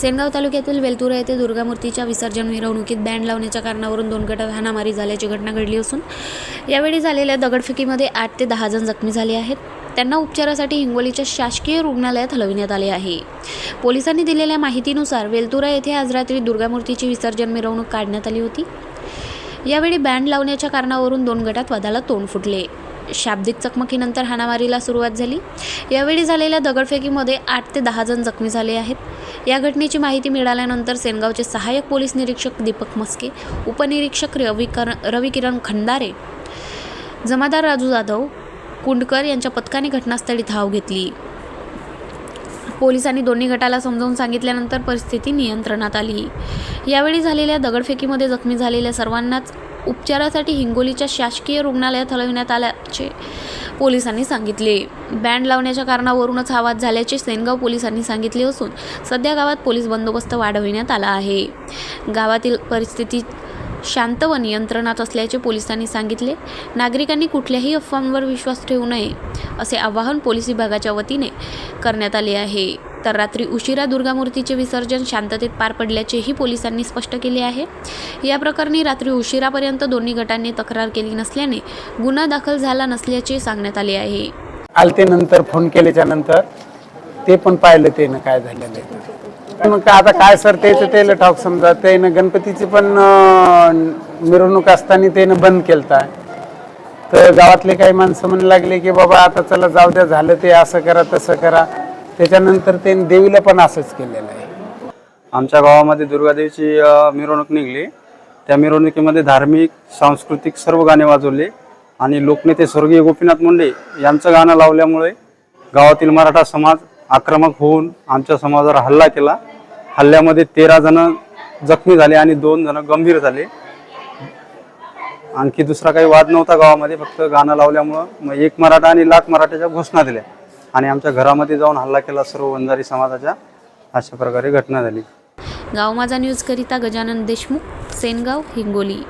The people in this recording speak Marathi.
सेनगाव तालुक्यातील वेलतुरा येथे दुर्गामूर्तीच्या विसर्जन मिरवणुकीत बँड लावण्याच्या कारणावरून दोन गटात हाणामारी झाल्याची घटना घडली असून यावेळी झालेल्या दगडफेकीमध्ये आठ ते दहा जण जखमी झाले आहेत. त्यांना उपचारासाठी हिंगोलीच्या शासकीय रुग्णालयात हलविण्यात आले आहे. पोलिसांनी दिलेल्या माहितीनुसार वेलतुरा येथे आज रात्री दुर्गामूर्तीची विसर्जन मिरवणूक काढण्यात आली होती. यावेळी बँड लावण्याच्या कारणावरून दोन गटात वादाला तोंड फुटले. शाब्दिक चकमकीनंतर हाणामारीला सुरुवात झाली. यावेळी झालेल्या दगडफेकीमध्ये आठ ते दहा जण जखमी झाले आहेत. या घटनेची माहिती मिळाल्यानंतर सेनगावचे सहाय्यक पोलीस निरीक्षक दीपक मस्के उपनिरीक्षक रवी कर रविकिरण खंडारे जमादार राजू जाधव कुंडकर यांच्या पथकाने घटनास्थळी धाव घेतली. पोलिसांनी दोन्ही गटाला समजावून सांगितल्यानंतर परिस्थिती नियंत्रणात आली. यावेळी झालेल्या दगडफेकीमध्ये जखमी झालेल्या सर्वांनाच उपचारासाठी हिंगोलीच्या शासकीय रुग्णालयात हलविण्यात आल्याचे पोलिसांनी सांगितले. बँड लावण्याच्या कारणावरूनच हा वाद झाल्याचे सेनगाव पोलिसांनी सांगितले असून सध्या गावात पोलीस बंदोबस्त वाढविण्यात आला आहे. गावातील परिस्थिती शांत व नियंत्रणात असल्याचे पोलिसांनी सांगितले. नागरिकांनी कुठल्याही अफवांवर विश्वास ठेवू नये असे आवाहन पोलीस विभागाच्या वतीने करण्यात आले आहे. तर रात्री उशिरा दुर्गामूर्तीचे विसर्जन शांततेत पार पडल्याचेही पोलिसांनी स्पष्ट केले आहे. या प्रकरणी रात्री उशिरापर्यंत दोन्ही गटांनी तक्रार केली नसल्याने गुन्हा दाखल झाला नसल्याचे सांगण्यात आले आहे. आलते नंतर फोन केल्याच्यानंतर ते पण पाहिलं त्यानं काय झालेलं आहे. मग आता काय सर त्याचं त्याला ठाऊक समजा त्यानं गणपतीची पण मिरवणूक असताना त्यानं बंद केलता. तर गावातले काही माणसं म्हणू लागले की बाबा आता चला जाऊ द्या झालं ते असं करा तसं करा. त्याच्यानंतर त्यांनी देवीला पण असंच केलेलं आहे. आमच्या गावामध्ये दुर्गादेवीची अ, मिरवणूक निघली. त्या मिरवणुकीमध्ये धार्मिक सांस्कृतिक सर्व गाणे वाजवले आणि लोकनेते स्वर्गीय गोपीनाथ मुंडे यांचं गाणं लावल्यामुळे गावातील मराठा समाज आक्रमक होऊन आमच्या समाजावर हल्ला केला. हल्ल्यामध्ये तेरा जण जखमी झाले आणि दोन जण गंभीर झाले. आणखी दुसरा काही वाद नव्हता गावामध्ये फक्त गाणं लावल्यामुळं मग एक मराठा आणि लाख मराठ्याच्या घोषणा दिल्या. आणि आमच्या घरामध्ये जाऊन हल्ला केला सर्व वंजारी समाजाच्या अशा प्रकारे घटना झाली. गाव माझा न्यूजकरिता गजानन देशमुख सेनगाव हिंगोली.